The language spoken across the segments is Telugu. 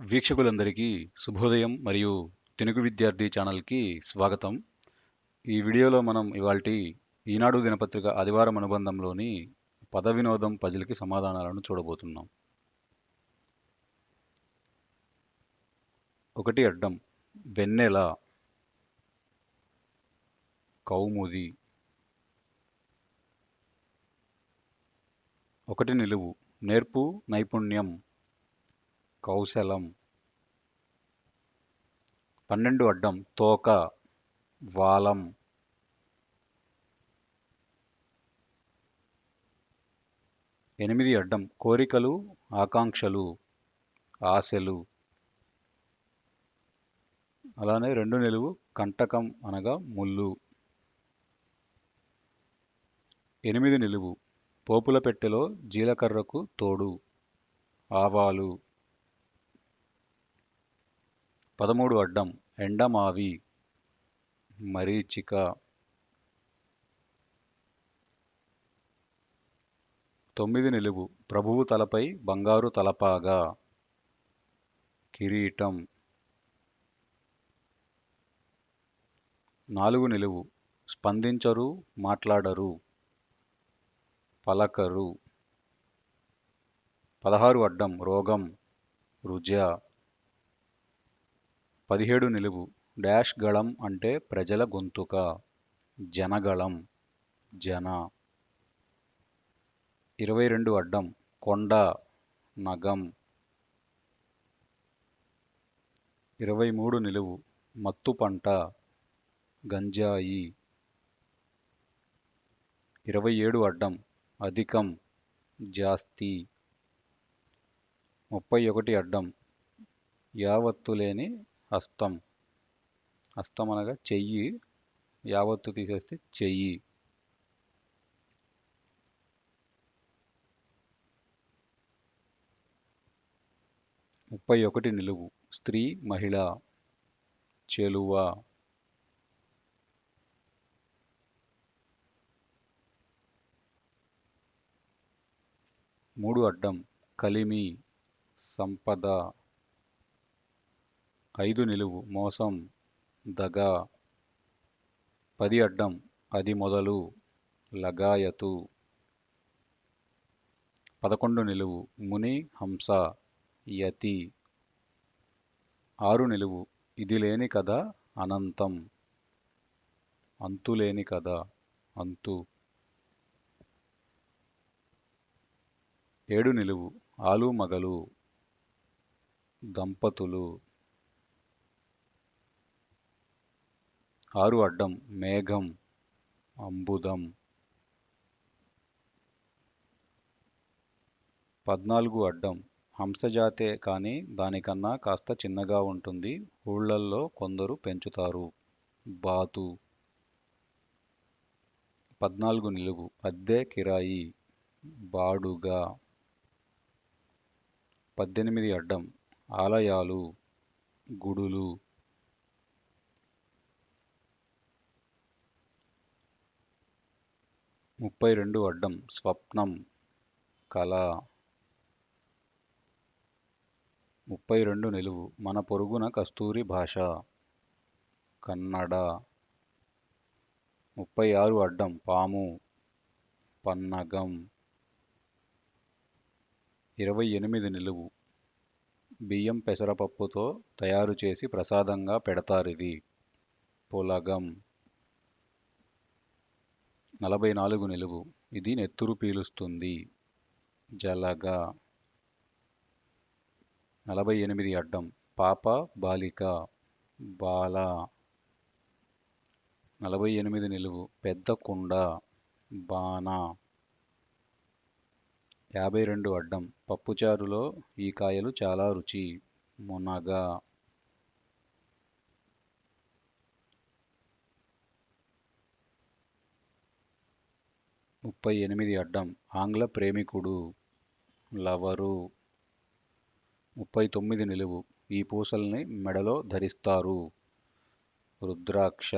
వీక్షకులందరికీ శుభోదయం మరియు తెలుగు విద్యార్థి ఛానల్కి స్వాగతం. ఈ వీడియోలో మనం ఇవాల్టి ఈనాడు దినపత్రిక ఆదివారం అనుబంధంలోని పద వినోదం పజిల్కి సమాధానాలను చూడబోతున్నాం. ఒకటి అడ్డం వెన్నెల కౌముది. ఒకటి నిలువు నేర్పు నైపుణ్యం కౌశలం. పన్నెండు అడ్డం తోక వాలం. ఎనిమిది అడ్డం కోరికలు ఆకాంక్షలు ఆశలు. అలానే రెండు నిలువు కంటకం అనగా ముళ్ళు. ఎనిమిది నిలువు పోపుల పెట్టెలో జీలకర్రకు తోడు ఆవాలు. పదమూడు అడ్డం ఎండమావి మరీచిక. తొమ్మిది నిలువు ప్రభువు తలపై బంగారు తలపాగా. కిరీటం. నాలుగు నిలువు స్పందించరు మాట్లాడరు పలకరు. పదహారు అడ్డం రోగం రుజ. పదిహేడు నిలువు. డాష్ గళం అంటే ప్రజల గొంతుక. జనగళం. జన. ఇరవై రెండు అడ్డం. కొండ. నగం. ఇరవై మూడు నిలువు. మత్తు పంట. గంజాయి. ఇరవై ఏడు అడ్డం. అధికం. జాస్తి. ముప్పై ఒకటి అడ్డం. యావత్తు లేని హస్తం హస్తం అనగా చెయ్యి యావత్తు తీసేస్తే చెయ్యి. ముప్పై ఒకటి నిలువు. స్త్రీ మహిళ చెలువ. మూడు అడ్డం. కలిమి సంపద. ఐదు నిలువు మోసం దగ పది అడ్డం అది మొదలు లగాయతు. పదకొండు నిలువు ముని హంస యతి. ఆరు నిలువు ఇది లేని కథ అనంతం. అంతులేని కథ అంతు. ఏడు నిలువు ఆలు మగలు దంపతులు. ఆరు అడ్డం మేఘం అంబుదం. పద్నాలుగు అడ్డం హంసజాతే కానీ దానికన్నా కాస్త చిన్నగా ఉంటుంది. ఊళ్ళల్లో కొందరు పెంచుతారు. బాతు. పద్నాలుగు నిలుగు అద్దె కిరాయి బాడుగా. పద్దెనిమిది అడ్డం ఆలయాలు గుడులు. ముప్పై రెండు అడ్డం స్వప్నం కళ. ముప్పై రెండు నిలువు మన పొరుగున కస్తూరి భాష కన్నడ. ముప్పై ఆరు అడ్డం పాము పన్నగం. ఇరవై ఎనిమిది నిలువు బియ్యం పెసరపప్పుతో తయారు చేసి ప్రసాదంగా పెడతారిది. పులగం. నలభై నాలుగు నిలువు. ఇది నెత్తురు పీలుస్తుంది. జలగ. నలభై ఎనిమిది అడ్డం. పాప బాలిక బాల. నలభై ఎనిమిది నిలువు. పెద్ద కుండ బాణ. యాభై రెండు అడ్డం. పప్పుచారులో ఈ కాయలు చాలా రుచి. మునగ. ముప్పై ఎనిమిది అడ్డం. ఆంగ్ల ప్రేమికుడు లవరు ముప్పై తొమ్మిది నిలువు. ఈ పూసల్ని మెడలో ధరిస్తారు. రుద్రాక్ష.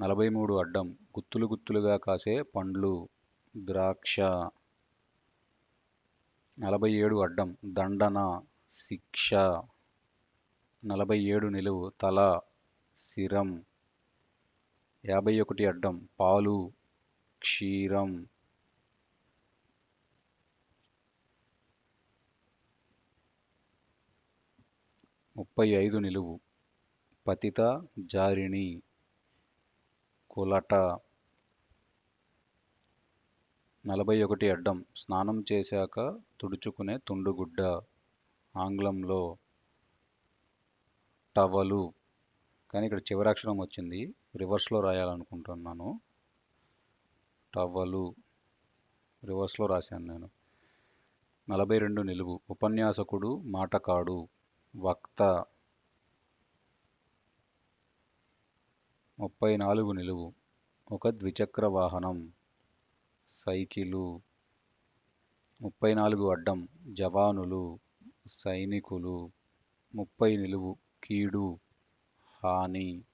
నలభై మూడు అడ్డం. గుత్తులు గుత్తులుగా కాసే పండ్లు. ద్రాక్ష. నలభై ఏడు అడ్డం. దండన. శిక్ష. నలభై ఏడు నిలువు. తల. శిరం యాభై ఒకటి అడ్డం పాలు క్షీరం. ముప్పై ఐదు నిలువు. పతిత జారిణి కులట. నలభై ఒకటి అడ్డం స్నానం చేశాక తుడుచుకునే తుండుగుడ్డ. ఆంగ్లంలో టవలు. కానీ ఇక్కడ చివరాక్షరం వచ్చింది. రివర్స్లో రాయాలనుకుంటున్నాను. టవలు రివర్స్లో రాశాను నేను. నలభై రెండు నిలువు. ఉపన్యాసకుడు మాటకాడు వక్త. ముప్పై నాలుగు నిలువు. ఒక ద్విచక్ర వాహనం. సైకిలు. ముప్పై నాలుగు అడ్డం. జవానులు సైనికులు. ముప్పై నిలువు. కీడు. హాని.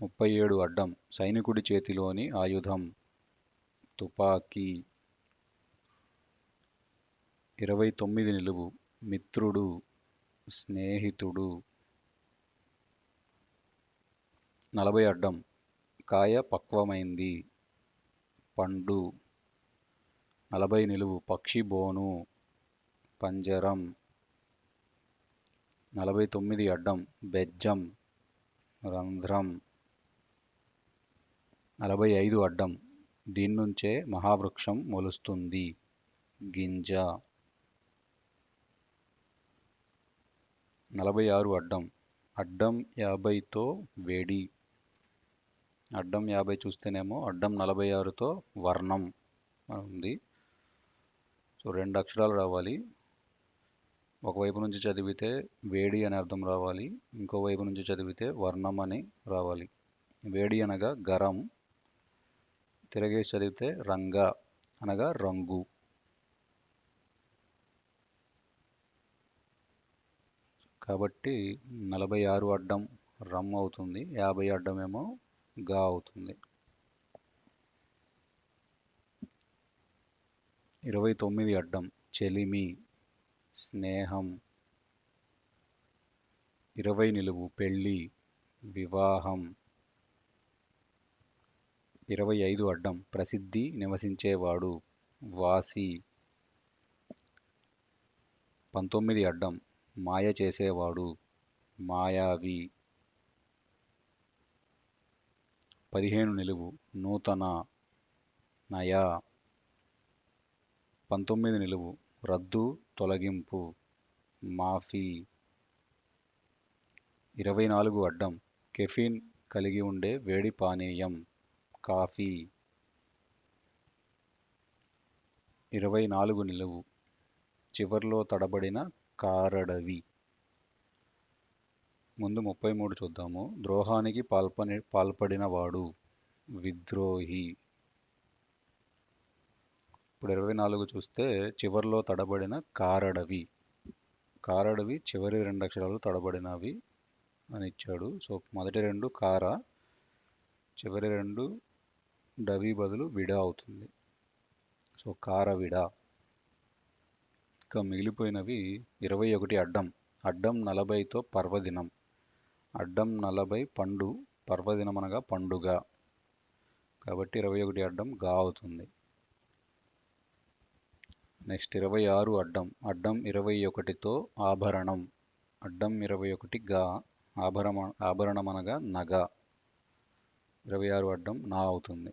ముప్పై ఏడు అడ్డం సైనికుడి చేతిలోని ఆయుధం. తుపాకీ. ఇరవై తొమ్మిది నిలువు. మిత్రుడు. స్నేహితుడు. నలభై అడ్డం. కాయ పక్వమైంది. పండు. నలభై నిలువు. పక్షి బోను. పంజరం. నలభై తొమ్మిది అడ్డం. బెజ్జం. రంధ్రం. నలభై ఐదు అడ్డం. దీని నుంచే మహావృక్షం మొలుస్తుంది. గింజ. నలభై ఆరు అడ్డం. అడ్డం యాభైతో వేడి. అడ్డం యాభై చూస్తేనేమో అడ్డం నలభై ఆరుతో వర్ణం ఉంది. సో రెండు అక్షరాలు రావాలి. ఒకవైపు నుంచి చదివితే వేడి అనే అర్థం రావాలి. ఇంకోవైపు నుంచి చదివితే వర్ణం అని రావాలి. వేడి అనగా గరం. తిరగేసి చదివితే రంగ అనగా రంగు. కాబట్టి నలభై ఆరు అడ్డం రమ్ అవుతుంది యాభై అడ్డం ఏమో గా అవుతుంది. ఇరవై తొమ్మిది అడ్డం చెలిమి స్నేహం. ఇరవై నిలువు పెళ్ళి వివాహం. ఇరవై ఐదు అడ్డం ప్రసిద్ధి నివసించేవాడు వాసి పంతొమ్మిది అడ్డం మాయ చేసేవాడు మాయావి. పదిహేను నిలువు నూతన నయా. పంతొమ్మిది నిలువు రద్దు తొలగింపు మాఫీ. ఇరవై నాలుగు అడ్డం కెఫీన్ కలిగి ఉండే వేడి పానీయం. కాఫీ ఇరవై నాలుగు నిలువు. చివర్లో తడబడిన కారడవి. ముందు ముప్పై మూడు చూద్దాము. ద్రోహానికి పాల్పని పాల్పడినవాడు విద్రోహి. ఇప్పుడు ఇరవై నాలుగు చూస్తే చివర్లో తడబడిన కారడవి. కారడవి చివరి రెండు అక్షరాలు తడబడినవి అని ఇచ్చాడు. సో మొదటి రెండు కార చివరి రెండు డవి బదులు విడా అవుతుంది. సో కార విడా. ఇంకా మిగిలిపోయినవి ఇరవై ఒకటి అడ్డం. అడ్డం నలభైతో పర్వదినం. అడ్డం నలభై పండు పర్వదినం అనగా పండుగ. కాబట్టి ఇరవై ఒకటి అడ్డం గా అవుతుంది. నెక్స్ట్ ఇరవై ఆరు అడ్డం. అడ్డం ఇరవై ఒకటితో ఆభరణం. అడ్డం ఇరవై ఒకటి గా ఆభరణ ఆభరణం అనగా నగ. ఇరవై ఆరు అడ్డం నా అవుతుంది.